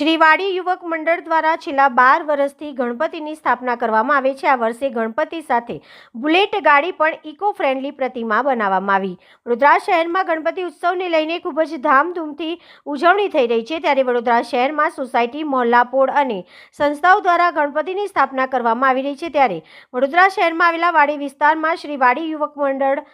શ્રીવાડી યુવક મંડળ દ્વારા છેલ્લા બાર વર્ષથી ગણપતિની સ્થાપના કરવામાં આવે છે. આ વર્ષે ગણપતિ સાથે બુલેટ ગાડી પણ ઇકો ફ્રેન્ડલી પ્રતિમા બનાવવામાં આવી. વડોદરા શહેરમાં ગણપતિ ઉત્સવને લઈને ખૂબ જ ધામધૂમથી ઉજવણી થઈ રહી છે. ત્યારે વડોદરા શહેરમાં સોસાયટી, મોહલ્લાપોળ અને સંસ્થાઓ દ્વારા ગણપતિની સ્થાપના કરવામાં આવી રહી છે. ત્યારે વડોદરા શહેરમાં આવેલા વાડી વિસ્તારમાં શ્રીવાડી યુવક મંડળ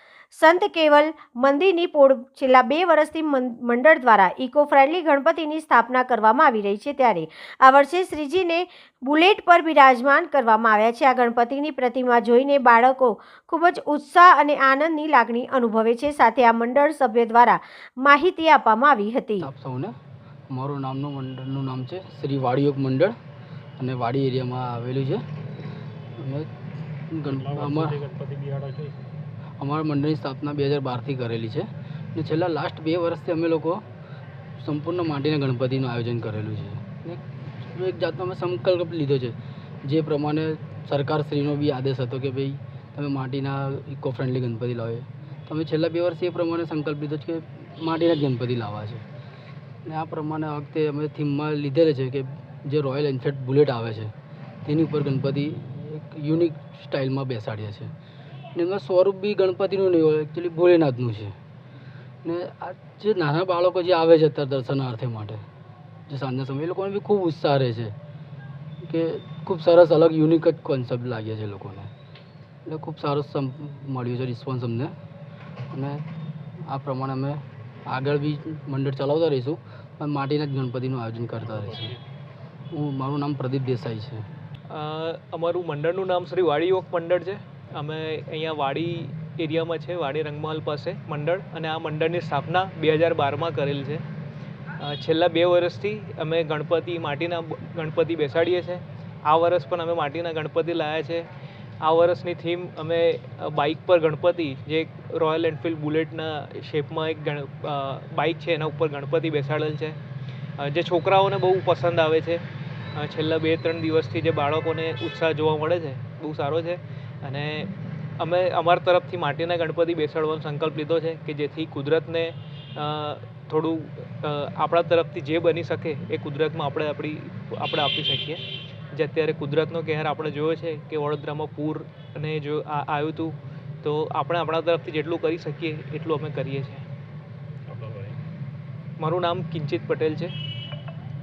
સંત કેવલ મંદિરની પોળ છેલ્લા બે વર્ષથી મંડળ દ્વારા ઇકો ફ્રેન્ડલી ગણપતિની સ્થાપના કરવામાં આવી રહી છે ત્યારે આ વર્ષે શ્રીજીને બુલેટ પર બિરાજમાન કરવામાં આવ્યા છે. આ ગણપતિની પ્રતિમા જોઈને બાળકો ખૂબ જ ઉત્સાહ અને આનંદની લાગણી અનુભવે છે. સાથે આ મંડળ સભ્ય દ્વારા માહિતી આપવામાં આવી હતી. આપ સૌને મારું નામનું મંડળનું નામ છે શ્રી વાડીયોગ મંડળ અને વાડી એરિયામાં આવેલું છે. અને ગણ- અમા- અમારા મંડળની સ્થાપના બે હજાર બારથી કરેલી છે અને છેલ્લા લાસ્ટ બે વર્ષથી અમે લોકો સંપૂર્ણ માટીના ગણપતિનું આયોજન કરેલું છે. એક જાતનો અમે સંકલ્પ લીધો છે, જે પ્રમાણે સરકારશ્રીનો બી આદેશ હતો કે ભાઈ તમે માટીના ઇકો ફ્રેન્ડલી ગણપતિ લાવે. તો અમે છેલ્લા બે વર્ષથી એ પ્રમાણે સંકલ્પ લીધો છે કે માટીના જ ગણપતિ લાવવા છે. ને આ પ્રમાણે આ વખતે અમે થીમમાં લીધેલ છે કે જે રોયલ એન્ફિલ્ડ બુલેટ આવે છે, તેની ઉપર ગણપતિ એક યુનિક સ્ટાઇલમાં બેસાડ્યા છે. ને એમાં સ્વરૂપ બી ગણપતિનું નહીં હોય એકચ્યુઅલી ભોલેનાથનું છે. ને આ જે નાના બાળકો જે આવે છે અત્યારે દર્શનાર્થે માટે, જે સાંજના સમયે, એ લોકોને બી ખૂબ ઉત્સાહ રહે છે કે ખૂબ સરસ અલગ યુનિક જ કોન્સેપ્ટ લાગે છે લોકોને. એટલે ખૂબ સારો સમ મળ્યું છે રિસ્પોન્સ અમને. અને આ પ્રમાણે અમે આગળ બી મંડળ ચલાવતા રહીશું, પણ માટીના જ ગણપતિનું આયોજન કરતા રહીશું. હું, મારું નામ પ્રદીપ દેસાઈ છે. અમારું મંડળનું નામ શ્રી વાડી યુવક મંડળ છે. અમે અહીંયા વાડી એરિયામાં છે, વાડી રંગમહલ પાસે મંડળ અને આ મંડળની સ્થાપના બે હજાર બારમાં કરેલ છે. છેલ્લા બે વર્ષથી અમે ગણપતિ માટીના ગણપતિ બેસાડીએ છીએ આ વર્ષ પણ અમે માટીના ગણપતિ લાવ્યા છે. આ વર્ષની થીમ અમે બાઇક પર ગણપતિ, જે રોયલ એન્ફિલ્ડ બુલેટના શેપમાં એક ગણ બાઇક છે, એના ઉપર ગણપતિ બેસાડેલ છે. જે છોકરાઓને બહુ પસંદ આવે છે. છેલ્લા બે ત્રણ દિવસથી જે બાળકોને ઉત્સાહ જોવા મળે છે, બહુ સારો છે. અને અમે અમારા તરફથી માટીના ગણપતિ બેસાડવાનો સંકલ્પ લીધો છે કે જેથી કુદરતને થોડું આપણા તરફથી જે બની શકે એ કુદરતમાં આપણે આપણી આપણે આપી શકીએ. જે અત્યારે કુદરતનો કહેર આપણે જોયો છે કે વડોદરામાં પૂર અને જો આ આવ્યું હતું તો આપણે આપણા તરફથી જેટલું કરી શકીએ એટલું અમે કરીએ છીએ. મારું નામ કિંચિત પટેલ છે.